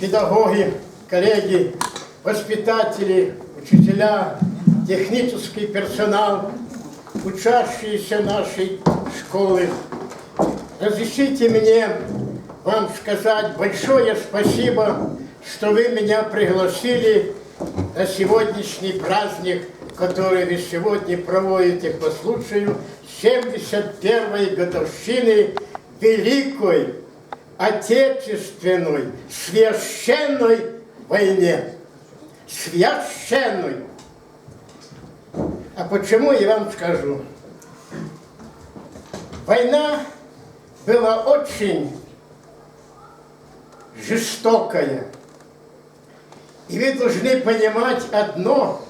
Педагоги, коллеги, воспитатели, учителя, технический персонал, учащиеся нашей школы. Разрешите мне вам сказать большое спасибо, что вы меня пригласили на сегодняшний праздник, который вы сегодня проводите по случаю 71-й годовщины Великой Отечественной священной войне. Священной. А почему я вам скажу? Война была очень жестокая. И вы должны понимать одно,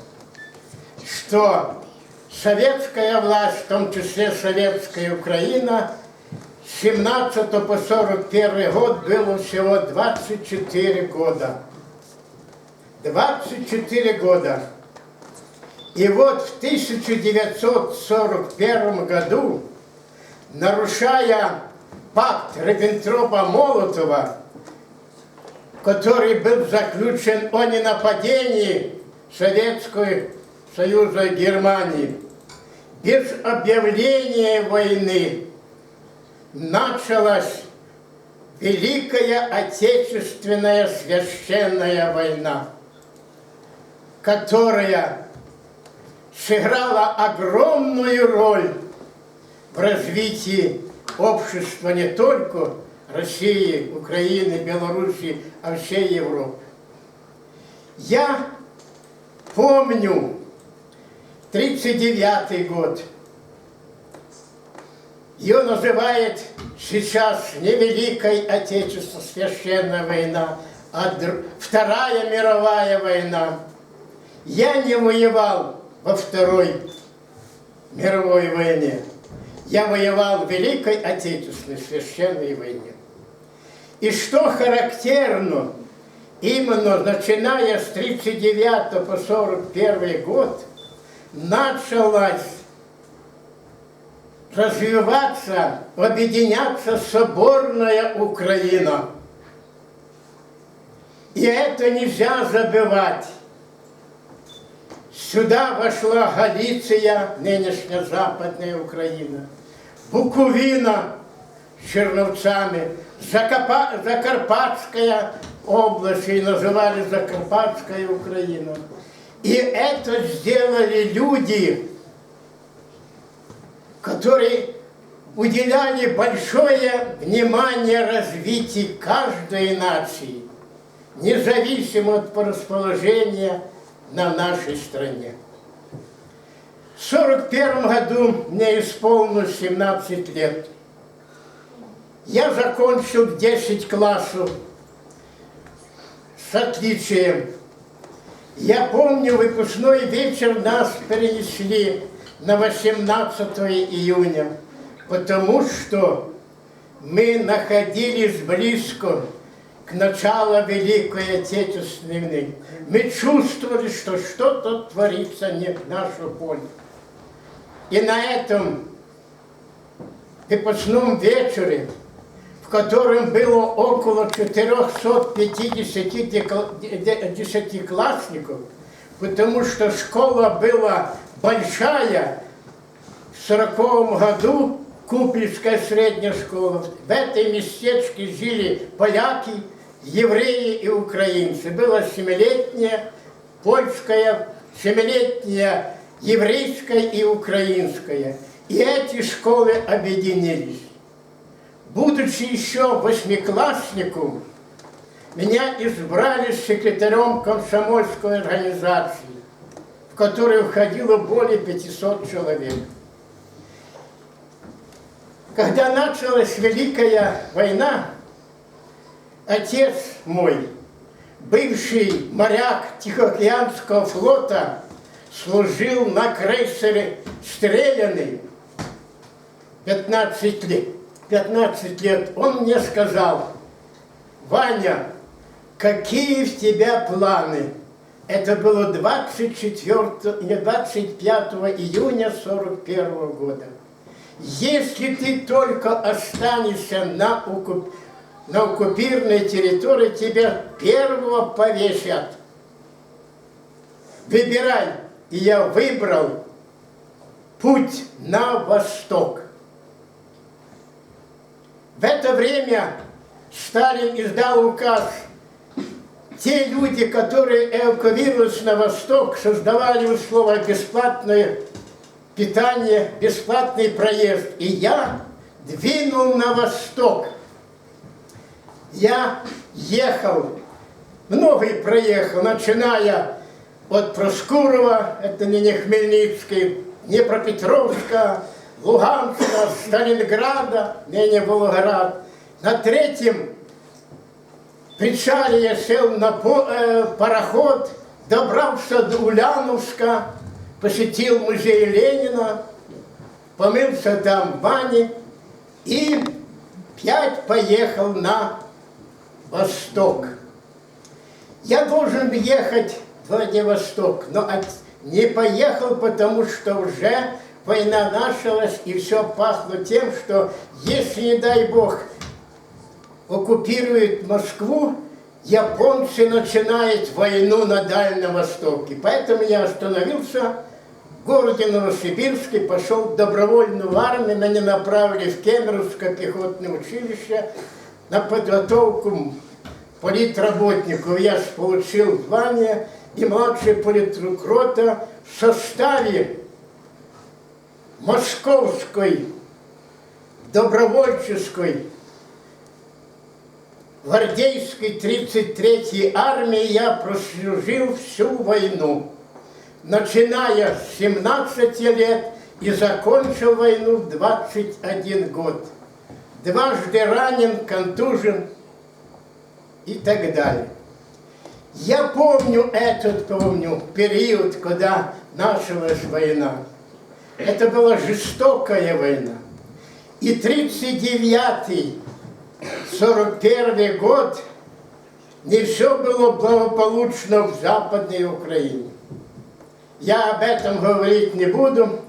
что советская власть, в том числе советская Украина, 17 по 41 год было всего 24 года. 24 года. И вот в 1941 году, нарушая пакт Риббентропа-Молотова, который был заключен о ненападении Советского Союза Германии, без объявления войны началась Великая Отечественная Священная война, которая сыграла огромную роль в развитии общества не только России, Украины, Белоруссии, а всей Европы. Я помню 39 год. Ее называют сейчас не Великой Отечественной священная война, а Вторая мировая война. Я не воевал во Второй мировой войне. Я воевал в Великой Отечественной священной войне. И что характерно, именно начиная с 39 по 41 год, началась развиваться, объединяться соборная Украина. И это нельзя забывать. Сюда вошла Галиция, нынешняя Западная Украина, Буковина с Черновцами, Закопа... Закарпатская область, и называли Закарпатская Украина. И это сделали люди, которые уделяли большое внимание развитию каждой нации, независимо от расположения на нашей стране. В 1941 году мне исполнилось 17 лет. Я закончил 10 классов с отличием. Я помню, выпускной вечер нас перенесли на 18 июня, потому что мы находились близко к началу Великой Отечественной войны. Мы чувствовали, что что-то творится не в нашу пользу. И на этом выпускном вечере, в котором было около 450 десятиклассников, потому что школа была большая, в 40 году Купельская средняя школа. В этой местечке жили поляки, евреи и украинцы. Была семилетняя польская, семилетняя еврейская и украинская. И эти школы объединились. Будучи еще восьмиклассником, меня избрали секретарем комсомольской организации, в которой входило более 500 человек. Когда началась Великая война, отец мой, бывший моряк Тихоокеанского флота, служил на крейсере «Стреляный» 15 лет. 15 лет. Он мне сказал, Ваня, какие в тебя планы? Это было 24, не 25 июня 41 года. Если ты только останешься на, укуп, на оккупированной территории тебя первого повесят. Выбирай. И я выбрал путь на восток. В это время Сталин издал указ. Те люди, которые эвакуировались на восток, создавали условия бесплатное питание, бесплатный проезд. И я двинул на восток. Я ехал, многое проехал, начиная от Проскурова, это ныне Хмельницкий, Днепропетровска, Луганска, Сталинграда, ныне Волгоград. На третьем причале я сел на э, пароход, добрался до Ульяновска, посетил музей Ленина, помылся там в бане и пять поехал на восток. Я должен ехать в Владивосток, но не поехал, потому что уже война началась, и все пахло тем, что если, не дай Бог, оккупируют Москву, японцы начинают войну на Дальнем Востоке. Поэтому я остановился в городе Новосибирске, пошел в армию, меня направили в Кемеровское пехотное училище на подготовку политработников. Я получил звание и младший политрукрота в составе Московской добровольческой гвардейской 33-й армии я прослужил всю войну, начиная с 17 лет и закончил войну в 21 год. Дважды ранен, контужен и так далее. Я помню этот, помню, период, когда началась война. Это была жестокая война. И 39-й 41 год не все было благополучно в Западной Украине. Я об этом говорить не буду,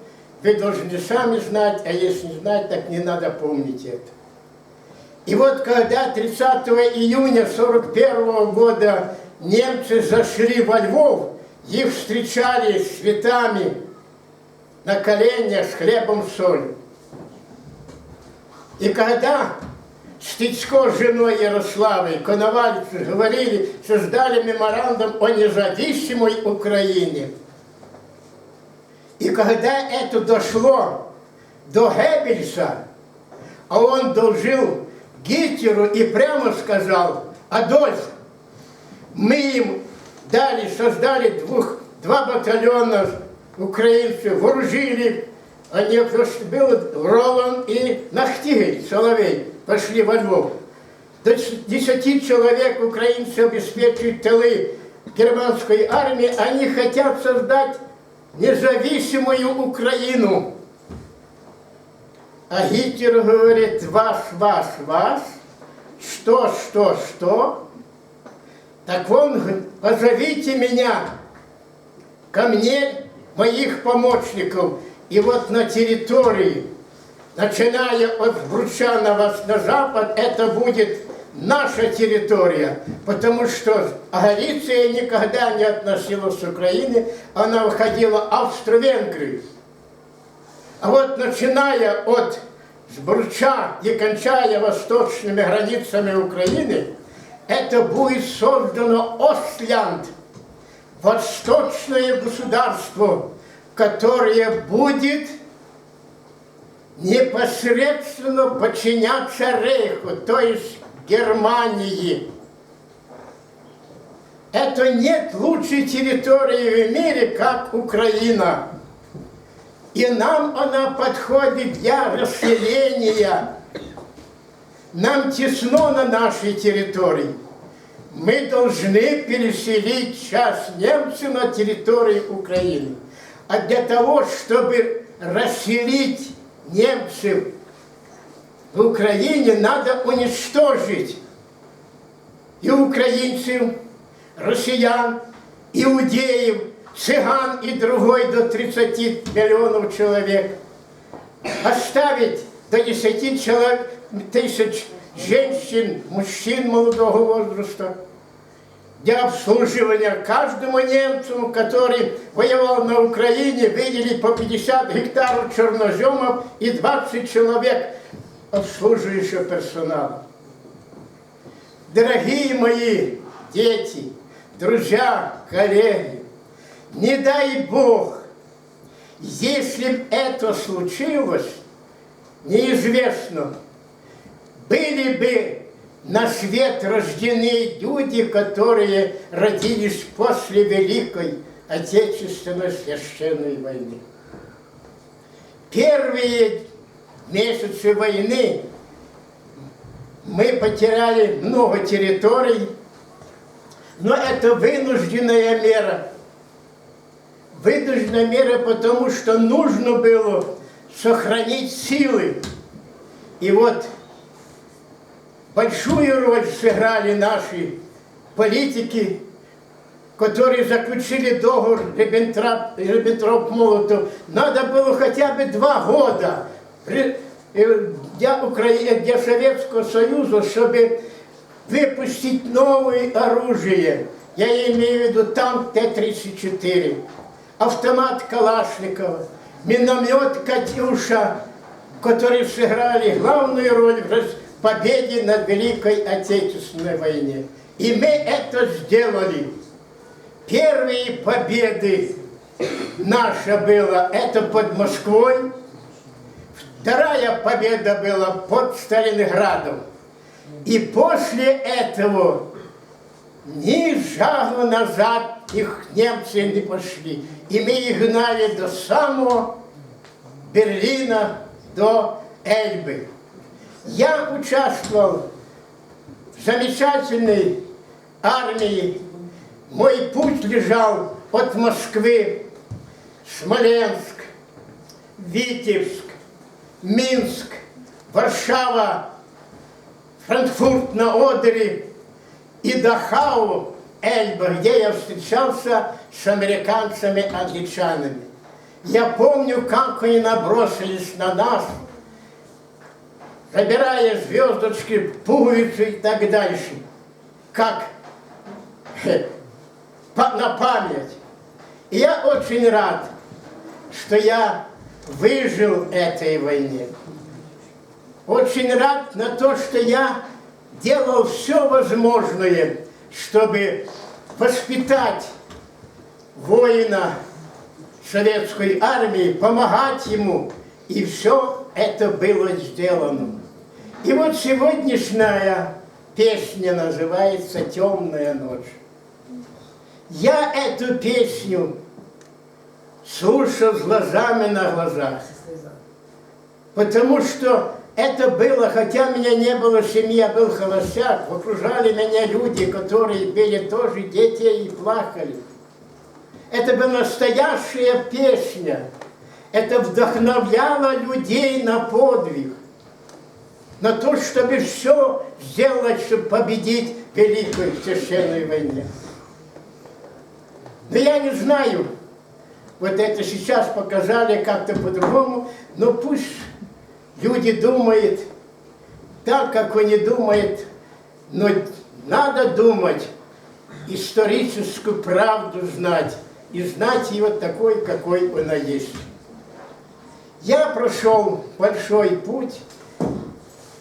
вы должны сами знать, а если не знать, так не надо помнить это. И вот когда 30 июня 41 года немцы зашли во Львов, их встречали с цветами на коленях с хлебом солью. И когда Стечко с женой Ярославой, Коновальцы говорили, создали меморандум о независимой Украине. И когда это дошло до Геббельса, а он должил Гитлеру и прямо сказал, Адольф, мы им дали, создали двух, два батальона украинцев, вооружили, они был Ролан и Нахтигель, Соловей пошли во Львов. 10 человек украинцы обеспечивают тылы германской армии. Они хотят создать независимую Украину. А Гитлер говорит, ваш, ваш, ваш, что, что, что. Так он, позовите меня ко мне, моих помощников. И вот на территории начиная от Бруча на, запад, это будет наша территория, потому что Галиция никогда не относилась к Украине, она выходила Австро-Венгрии. А вот начиная от Сбруча и кончая восточными границами Украины, это будет создано Остлянд, восточное государство, которое будет непосредственно подчиняться Рейху, то есть Германии. Это нет лучшей территории в мире, как Украина. И нам она подходит для расселения. Нам тесно на нашей территории. Мы должны переселить часть немцев на территории Украины. А для того, чтобы расселить немцев в Украине надо уничтожить и украинцев, россиян, иудеев, цыган и другой до 30 миллионов человек. Оставить до 10 человек, тысяч женщин, мужчин молодого возраста, для обслуживания каждому немцу, который воевал на Украине, видели по 50 гектаров черноземов и 20 человек обслуживающего персонала. Дорогие мои дети, друзья, коллеги, не дай Бог, если бы это случилось, неизвестно, были бы на свет рождены люди, которые родились после Великой Отечественной священной войны. Первые месяцы войны мы потеряли много территорий, но это вынужденная мера. Вынужденная мера, потому что нужно было сохранить силы. И вот большую роль сыграли наши политики, которые заключили договор Риббентроп-Молотов. Надо было хотя бы два года для, Украины, для Советского Союза, чтобы выпустить новое оружие. Я имею в виду танк Т-34, автомат Калашникова, миномет «Катюша», которые сыграли главную роль в Победе над Великой Отечественной войне. И мы это сделали. Первые победы наша была, это под Москвой, Вторая победа была под Сталинградом. И после этого ни шагу назад их немцы не пошли. И мы их гнали до самого Берлина, до Эльбы. Я участвовал в замечательной армии. Мой путь лежал от Москвы, Смоленск, Витебск, Минск, Варшава, Франкфурт на Одере и Дахау, Эльба, где я встречался с американцами-англичанами. Я помню, как они набросились на нас, забирая звездочки, пуговицы и так дальше. Как на память. И я очень рад, что я выжил этой войне. Очень рад на то, что я делал все возможное, чтобы воспитать воина советской армии, помогать ему, и все это было сделано. И вот сегодняшняя песня называется «Темная ночь». Я эту песню слушал с глазами на глазах. Потому что это было, хотя у меня не было семьи, я был холостяк, окружали меня люди, которые пели тоже дети и плакали. Это была настоящая песня. Это вдохновляло людей на подвиг, на то, чтобы все сделать, чтобы победить Великую Священную войну. Но я не знаю, вот это сейчас показали как-то по-другому, но пусть люди думают так, как они думают, но надо думать, историческую правду знать, и знать ее такой, какой она есть. Я прошел большой путь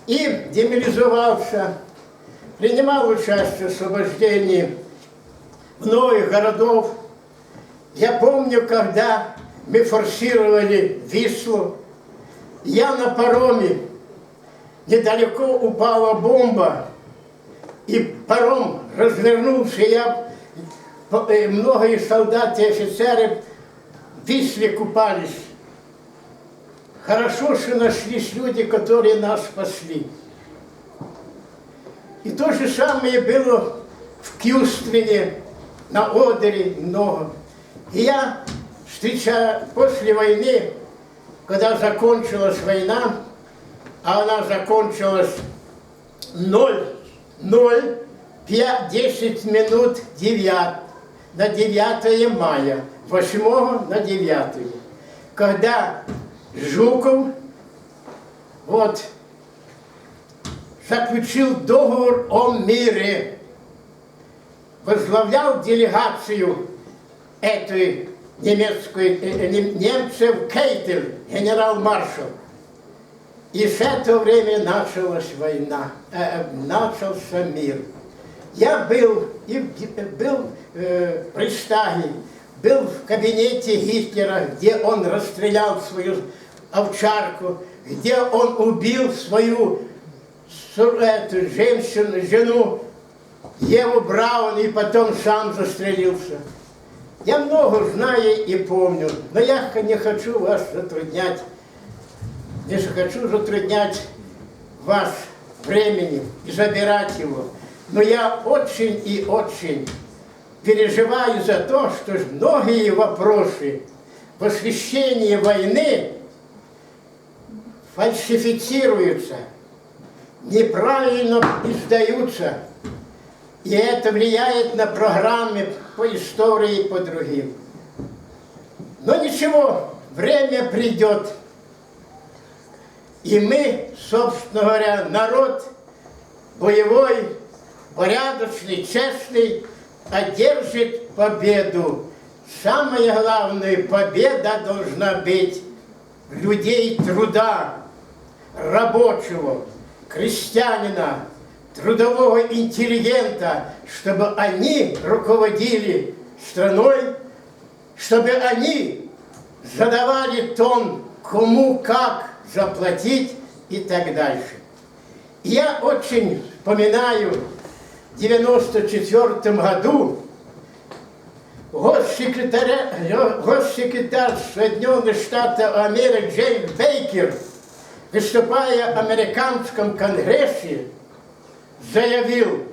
и демилизовался, принимал участие в освобождении многих городов, я помню, когда мы форсировали Вислу, я на пароме, недалеко упала бомба, и паром развернулся, я, э, многие солдаты и офицеры в Висле купались. Хорошо, что нашлись люди, которые нас спасли. И то же самое было в Кюстрине, на Одере много. И я, встречая после войны, когда закончилась война, а она закончилась 0, 0, 5, 10 минут 9, на 9 мая, 8 на 9. Когда Жуков, вот, заключил договор о мире, возглавлял делегацию этой немецкой, э, немцев Кейтель, генерал-маршал. И с этого времени началась война, э, начался мир. Я был, и был э, в Рейхстаге, был в кабинете Гитлера, где он расстрелял свою овчарку, где он убил свою эту женщину, жену Еву Браун и потом сам застрелился. Я много знаю и помню, но я не хочу вас затруднять, не хочу затруднять вас временем и забирать его. Но я очень и очень переживаю за то, что многие вопросы в освещении войны фальсифицируются, неправильно издаются. И это влияет на программы по истории и по другим. Но ничего, время придет. И мы, собственно говоря, народ боевой, порядочный, честный, одержит победу. Самая главная победа должна быть людей труда, рабочего, крестьянина, трудового интеллигента, чтобы они руководили страной, чтобы они задавали тон, кому как заплатить и так дальше. Я очень вспоминаю в 1994 году госсекретарь, госсекретарь Соединенных Штатов Америки Джеймс Бейкер, выступая в американском конгрессе, заявил,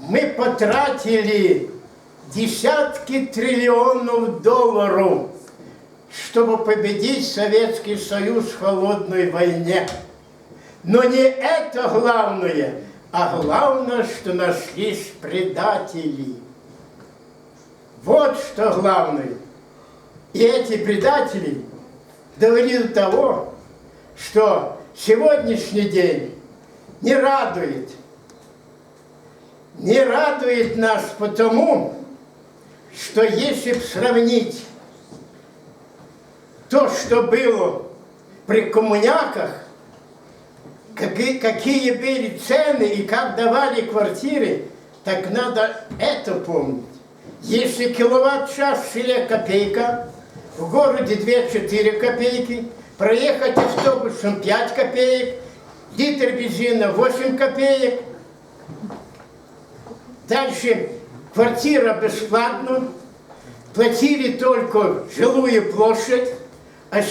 мы потратили десятки триллионов долларов, чтобы победить Советский Союз в холодной войне. Но не это главное, а главное, что нашлись предатели. Вот что главное. И эти предатели довели до того, что сегодняшний день не радует – не радует нас потому, что если сравнить то, что было при коммуняках, какие, какие были цены и как давали квартиры, так надо это помнить. Если киловатт-час в селе копейка, в городе 2-4 копейки, проехать автобусом 5 копеек, литр бензина 8 копеек – Дальше квартира бесплатно, платили только жилую площадь, а, а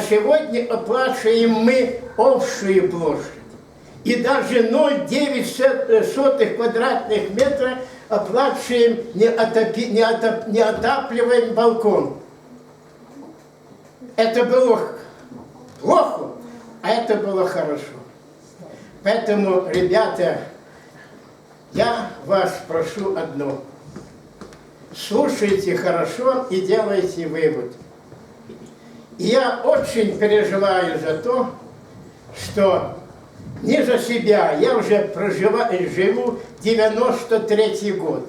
сегодня оплачиваем мы общую площадь. И даже 0,9 квадратных метра оплачиваем, не, отопи, не, отоп, не отапливаем балкон. Это было плохо, а это было хорошо. Поэтому, ребята, я вас прошу одно. Слушайте хорошо и делайте вывод. И я очень переживаю за то, что не за себя, я уже проживаю, живу 93 год.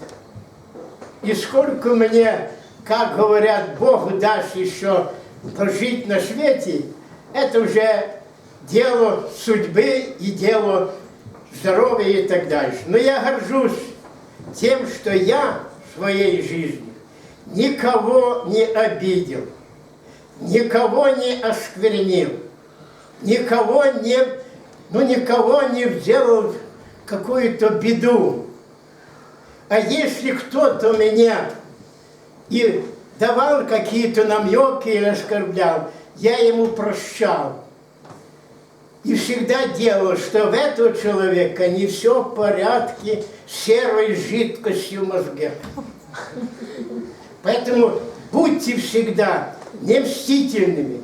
И сколько мне, как говорят, Бог даст еще прожить на свете, это уже дело судьбы и дело здоровья и так дальше. Но я горжусь тем, что я в своей жизни никого не обидел, никого не осквернил, никого не, ну, никого не сделал какую-то беду. А если кто-то меня и давал какие-то намеки или оскорблял, я ему прощал и всегда делал, что в этого человека не все в порядке с серой жидкостью в мозге. Поэтому будьте всегда не мстительными,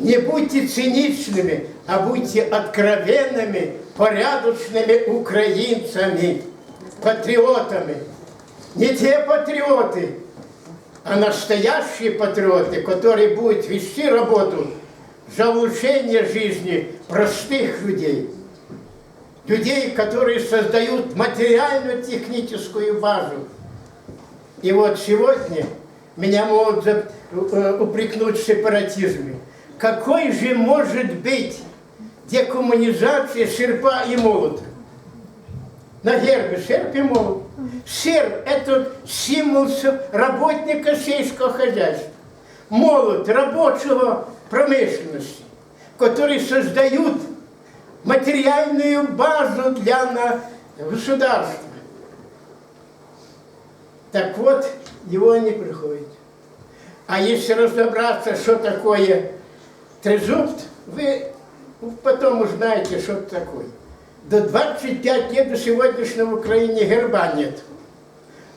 не будьте циничными, а будьте откровенными, порядочными украинцами, патриотами. Не те патриоты, а настоящие патриоты, которые будут вести работу за улучшение жизни простых людей, людей, которые создают материальную техническую базу. И вот сегодня меня могут э, упрекнуть в сепаратизме. Какой же может быть декоммунизация серпа и молота? На гербе серп и молот. Серп – это символ работника сельского хозяйства. Молот – рабочего промышленности, которые создают материальную базу для государства. Так вот, его не приходит. А если разобраться, что такое трезубт, вы потом узнаете, что это такое. До 25 лет до сегодняшнего в Украине герба нет.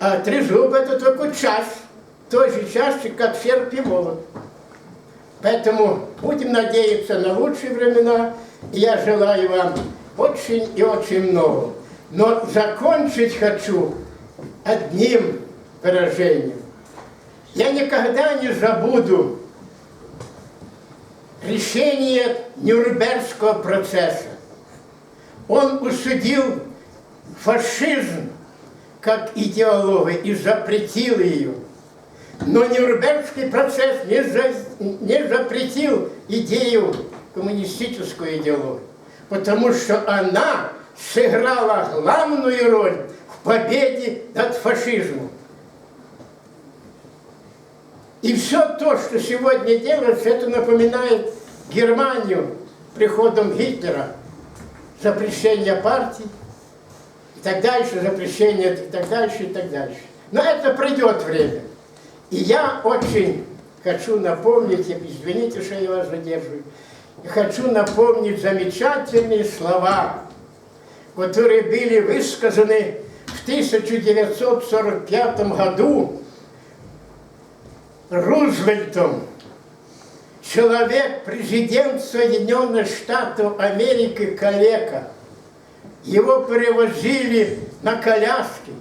А трезуб это только час, той же части, как серп и молот. Поэтому будем надеяться на лучшие времена, и я желаю вам очень и очень много. Но закончить хочу одним выражением. Я никогда не забуду решение Нюрнбергского процесса. Он усудил фашизм как идеологию и запретил ее. Но Нюрнбергский процесс не, за, не запретил идею коммунистическую идеологию, потому что она сыграла главную роль в победе над фашизмом. И все то, что сегодня делается, это напоминает Германию приходом Гитлера, запрещение партий, так дальше, запрещение так дальше, и так дальше. Но это пройдет время. И я очень хочу напомнить, извините, что я вас задерживаю, хочу напомнить замечательные слова, которые были высказаны в 1945 году Рузвельтом, человек, президент Соединенных Штатов Америки, калека. Его перевозили на коляске.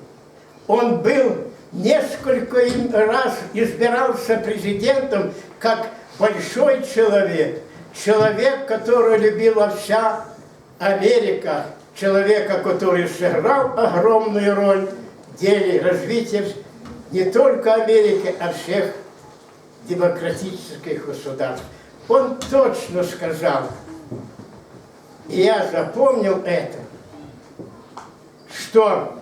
Он был несколько раз избирался президентом как большой человек, человек, который любила вся Америка, человека, который сыграл огромную роль в деле развития не только Америки, а всех демократических государств. Он точно сказал, и я запомнил это, что?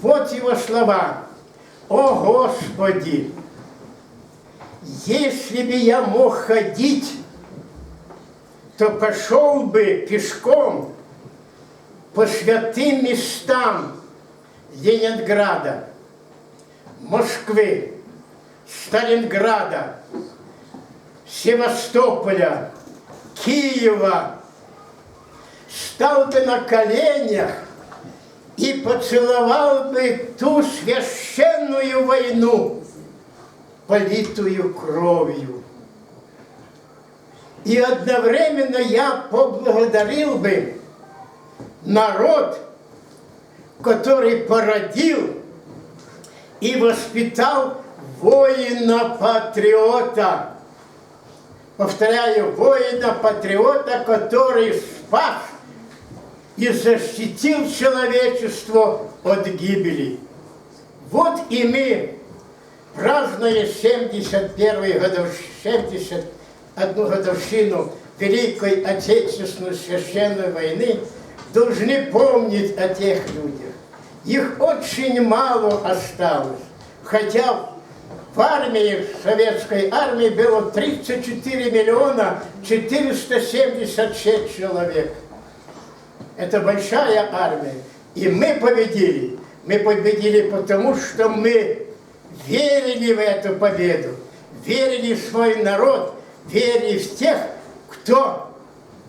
Вот его слова, «О Господи, если бы я мог ходить, то пошел бы пешком по святым местам Ленинграда, Москвы, Сталинграда, Севастополя, Киева, стал бы на коленях и поцеловал бы ту священную войну, политую кровью. И одновременно я поблагодарил бы народ, который породил и воспитал воина-патриота. Повторяю, воина-патриота, который спас и защитил человечество от гибели. Вот и мы, празднуя 71 годов, 71 годовщину Великой Отечественной Священной войны, должны помнить о тех людях. Их очень мало осталось. Хотя в армии, в советской армии было 34 миллиона 476 человек. Это большая армия. И мы победили. Мы победили потому, что мы верили в эту победу, верили в свой народ, верили в тех, кто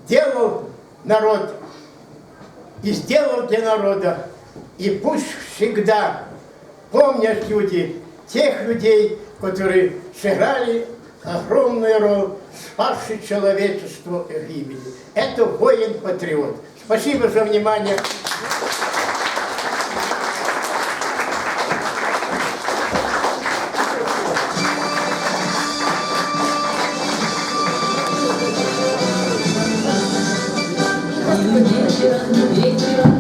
делал народ и сделал для народа. И пусть всегда помнят люди тех людей, которые сыграли огромную роль, спасший человечество гибели. Это воин-патриот. Спасибо за внимание. Вечером, вечером.